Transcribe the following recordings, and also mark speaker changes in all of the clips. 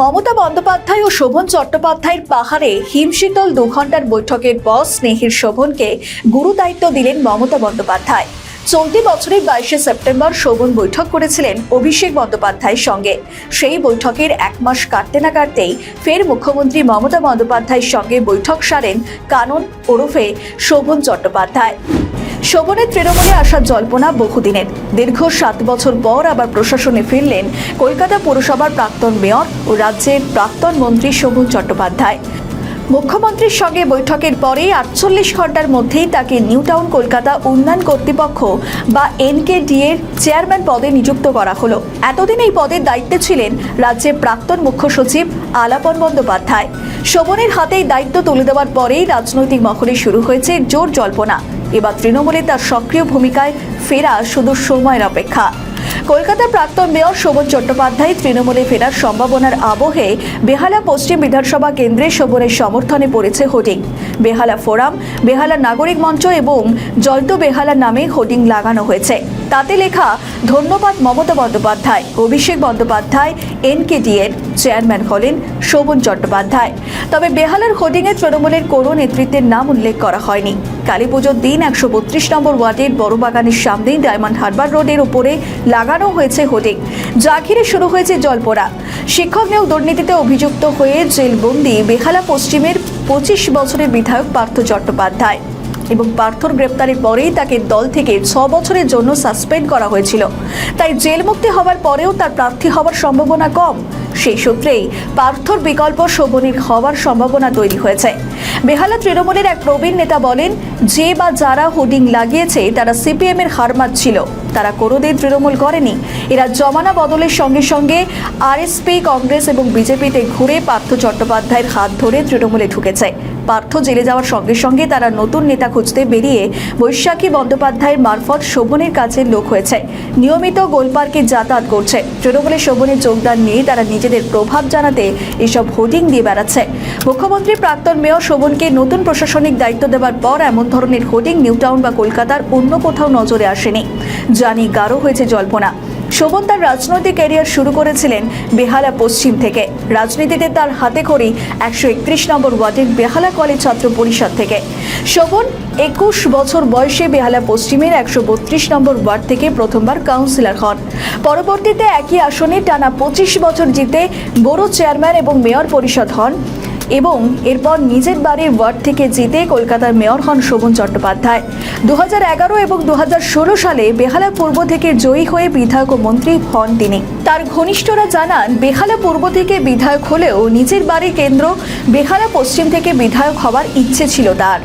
Speaker 1: মমতা বন্দ্যোপাধ্যায় ও শোভন চট্টোপাধ্যায়ের পাহাড়ে হিমশীতল দু ঘণ্টার বৈঠকের পর স্নেহির শোভনকে গুরু দায়িত্ব দিলেন মমতা বন্দ্যোপাধ্যায়। চলতি বছরের বাইশে সেপ্টেম্বর শোভন বৈঠক করেছিলেন অভিষেক বন্দ্যোপাধ্যায়ের সঙ্গে। সেই বৈঠকের এক মাস কাটতে না কাটতেই ফের মুখ্যমন্ত্রী মমতা বন্দ্যোপাধ্যায়ের সঙ্গে বৈঠক সারেন কানন ওরফে শোভন চট্টোপাধ্যায়। শোভনের তৃণমূলে আসার জল্পনা বহুদিনের। দীর্ঘ সাত বছর পর আবার প্রশাসনে ফিরলেন কলকাতা পৌরসভার প্রাক্তন মেয়র ও রাজ্যের প্রাক্তন মন্ত্রী শোভন চট্টোপাধ্যায়। মুখ্যমন্ত্রীর সঙ্গে বৈঠকের পরেই আটচল্লিশ ঘণ্টার মধ্যেই তাকে নিউ টাউন কলকাতা উন্নয়ন কর্তৃপক্ষ বা এনকেডি এর চেয়ারম্যান পদে নিযুক্ত করা হলো। এতদিন এই পদের দায়িত্বে ছিলেন রাজ্যের প্রাক্তন মুখ্য সচিব আলাপন বন্দ্যোপাধ্যায়। শোভনের হাতেই দায়িত্ব তুলে দেওয়ার পরেই রাজনৈতিক মহলে শুরু হয়েছে জোর জল্পনা। এবার তৃণমূলে তার সক্রিয় ভূমিকায় ফেরা শুধু সময়ের অপেক্ষা। কলকাতার প্রাক্তন মেয়র শোভন চট্টোপাধ্যায় তৃণমূলে ফেরার সম্ভাবনার আবহে বেহালা পশ্চিম বিধানসভা কেন্দ্রে শোভনের সমর্থনে পড়েছে হোর্ডিং। বেহালা ফোরাম, বেহালা নাগরিক মঞ্চ এবং জলতো বেহালা নামে হোর্ডিং লাগানো হয়েছে। তাতে লেখা, ধন্যবাদ মমতা বন্দ্যোপাধ্যায়, অভিষেক বন্দ্যোপাধ্যায় এনকেডিএর চেয়ারম্যান হলেন শোভন চট্টোপাধ্যায়। তবে বেহালার হোর্ডিংয়ে তৃণমূলের কোনো নেতৃত্বের নাম উল্লেখ করা হয়নি। কালী পুজোর দিন একশো বত্রিশ নম্বর ওয়ার্ডের বড় বাগানের সামনেই ডায়মন্ড হারবার রোডের উপরে লাগানো হয়েছে হোর্ডিং। যা ঘিরে শুরু হয়েছে জলপোড়া শিক্ষক নিয়োগ দুর্নীতিতে অভিযুক্ত হয়ে জেলবন্দি বেহালা পশ্চিমের পঁচিশ বছরের বিধায়ক পার্থ চট্টোপাধ্যায়। এবং পার্থর গ্রেপ্তারের পরেই তাকে দল থেকে ছ বছরের জন্য সাসপেন্ড করা হয়েছিল। তাই জেল মুক্তি হওয়ার পরেও তার প্রার্থী হওয়ার সম্ভাবনা কম। সেই সূত্রেই পার্থর বিকল্প শোভনীর হওয়ার সম্ভাবনা তৈরি হয়েছে। বেহালা তৃণমূলের এক প্রবীণ নেতা বলেন যে বা যারা হোর্ডিং লাগিয়েছে, তারা সিপিএম এর হারমাত ছিল তারা কোনোদিন তৃণমূল করেনি। এরা জমানা বদলের সঙ্গে সঙ্গে আরএসপি, কংগ্রেস এবং বিজেপিতে ঘুরে পার্থ চট্টোপাধ্যায়ের হাত ধরে তৃণমূলে ঢুকেছে। পার্থ জেলে যাওয়ার সঙ্গে সঙ্গে তারা নতুন নেতা খুঁজতে বেরিয়ে বৈশাখী বন্দ্যোপাধ্যায়ের মারফত শোভনের কাছে লোক হয়েছে। নিয়মিত গোলপার্কে যাতায়াত করছে। তৃণমূলে শোভনের যোগদান নিয়ে তারা নিজেদের প্রভাব জানাতে এসব হোর্ডিং দিয়ে বেড়াচ্ছে। মুখ্যমন্ত্রী প্রাক্তন মেয়র শোভনকে নতুন প্রশাসনিক দায়িত্ব দেওয়ার পর এমন ধরনের হোর্ডিং নিউ টাউন বা কলকাতার অন্য কোথাও নজরে আসেনি। জানি গাঢ় হয়েছে জল্পনা। শোভন তার রাজনৈতিক ক্যারিয়ার শুরু করেছিলেন বেহালা পশ্চিম থেকে। রাজনীতিতে তার হাতে খড়ি একশো একত্রিশ নম্বর ওয়ার্ডের বেহালা কলেজ ছাত্র পরিষদ থেকে। শোভন একুশ বছর বয়সে বেহালা পশ্চিমের একশো বত্রিশ নম্বর ওয়ার্ড থেকে প্রথমবার কাউন্সিলর হন। পরবর্তীতে একই আসনে টানা পঁচিশ বছর জিতে বড় চেয়ারম্যান এবং মেয়র পরিষদ হন। এবং এরপর নিজের বাড়ির ওয়ার্ড থেকে জিতে কলকাতার মেয়র হন শোভন চট্টোপাধ্যায়। দু হাজার এগারো এবং দু হাজার ষোলো সালে বেহালা পূর্ব থেকে জয়ী হয়ে বিধায়ক ও মন্ত্রী হন তিনি। তার ঘনিষ্ঠরা জানান, বেহালা পূর্ব থেকে বিধায়ক হলেও নিজের বাড়ি কেন্দ্র বেহালা পশ্চিম থেকে বিধায়ক হওয়ার ইচ্ছে ছিল তার।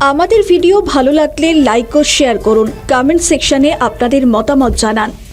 Speaker 1: আমাদের ভিডিও ভালো লাগলে লাইক ও শেয়ার করুন। কমেন্ট সেকশনে আপনাদের মতামত জানান।